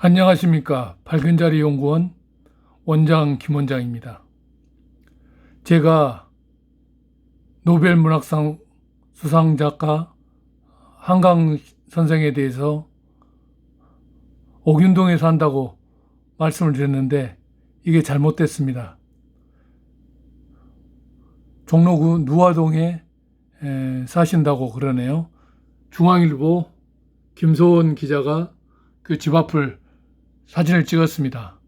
안녕하십니까. 밝은 자리 연구원 원장 김원장입니다. 제가 노벨 문학상 수상 작가 한강 선생에 대해서 옥윤동에 산다고 말씀을 드렸는데 이게 잘못됐습니다. 종로구 누화동에 에, 사신다고 그러네요. 중앙일보 김소원 기자가 그 집 앞을 사진을 찍었습니다.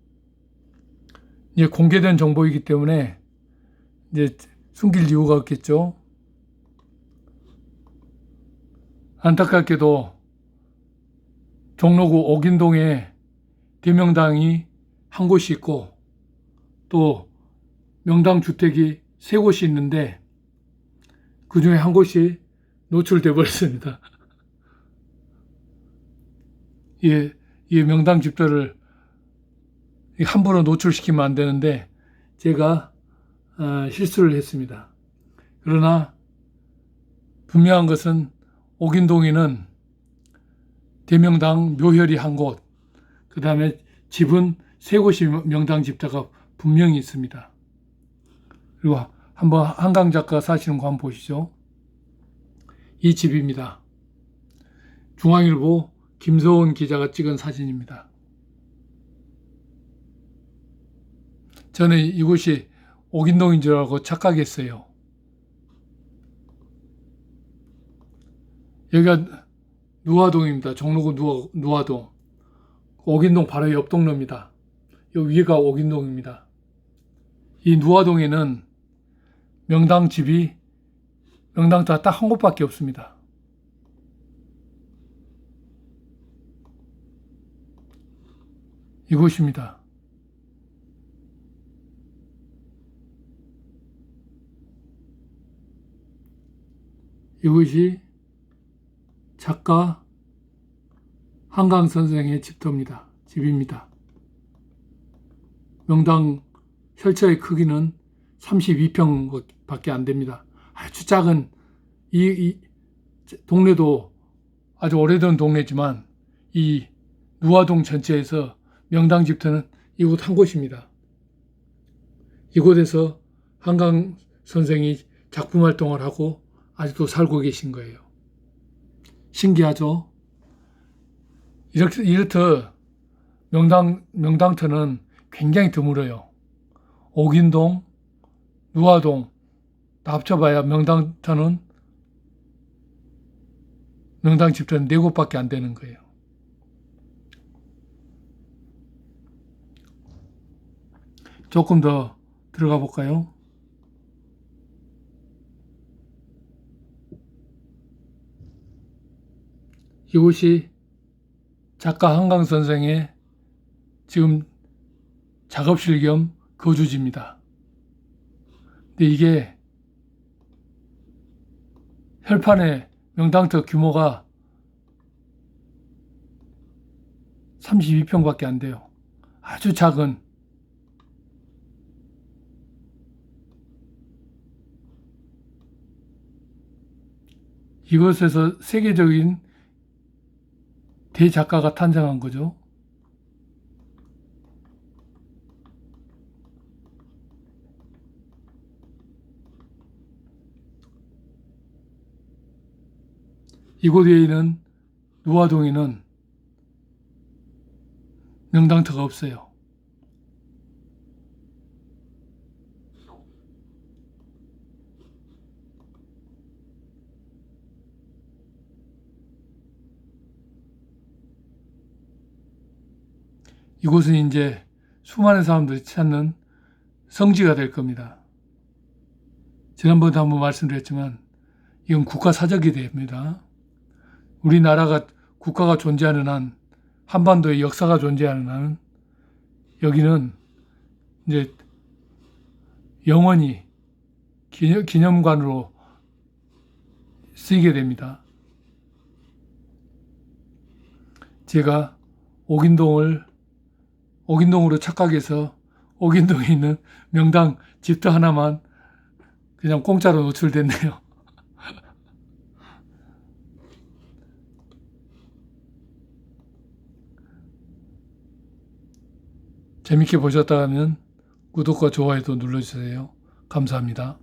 이제 공개된 정보이기 때문에 이제 숨길 이유가 없겠죠. 안타깝게도 종로구 옥인동에 대명당이 한 곳이 있고 또 명당 주택이 세 곳이 있는데 그 중에 한 곳이 노출돼 버렸습니다. 예, 이 명당 집들을 함부로 노출시키면 안 되는데 제가 아, 실수를 했습니다. 그러나 분명한 것은 옥인동에는 대명당 묘혈이 한 곳, 그 다음에 집은 세 곳이 명당 집자가 분명히 있습니다. 그리고 한번 한강 작가 사시는 거 한번 보시죠. 이 집입니다. 중앙일보 김소은 기자가 찍은 사진입니다. 저는 이곳이 옥인동인 줄 알고 착각했어요. 여기가 누화동입니다. 종로구 누화, 누화동. 옥인동 바로 옆 동로입니다. 여기 위가 옥인동입니다. 이 누화동에는 명당 집이 명당타 딱한 곳밖에 없습니다. 이곳입니다. 이곳이 작가 한강 선생의 집터입니다. 집입니다. 명당 혈처의 크기는 32평 밖에 안 됩니다. 아주 작은 이, 이 동네도 아주 오래된 동네지만 이 누화동 전체에서 명당 집터는 이곳 한 곳입니다. 이곳에서 한강 선생이 작품 활동을 하고 아직도 살고 계신 거예요. 신기하죠? 이렇게, 이렇듯 명당, 명당터는 굉장히 드물어요. 옥인동, 누화동, 다 합쳐봐야 명당터는 명당 집터는 네 곳밖에 안 되는 거예요. 조금 더 들어가 볼까요? 이곳이 작가 한강 선생의 지금 작업실 겸 거주지입니다. 근데 이게 혈판의 명당터 규모가 32평밖에 안 돼요. 아주 작은 이것에서 세계적인 대작가가 탄생한 거죠. 이곳 에 있는 누화동에는 명당터가 없어요. 이곳은 이제 수많은 사람들이 찾는 성지가 될 겁니다. 지난번에도 한번 말씀드렸지만 이건 국가 사적이 됩니다. 우리나라가 국가가 존재하는 한 한반도의 역사가 존재하는 한 여기는 이제 영원히 기념, 관으로 쓰이게 됩니다. 제가 옥인동을 옥인동으로 착각해서 옥인동에 있는 명당 집도 하나만 그냥 공짜로 노출됐네요. 재밌게 보셨다면 구독과 좋아요도 눌러주세요. 감사합니다.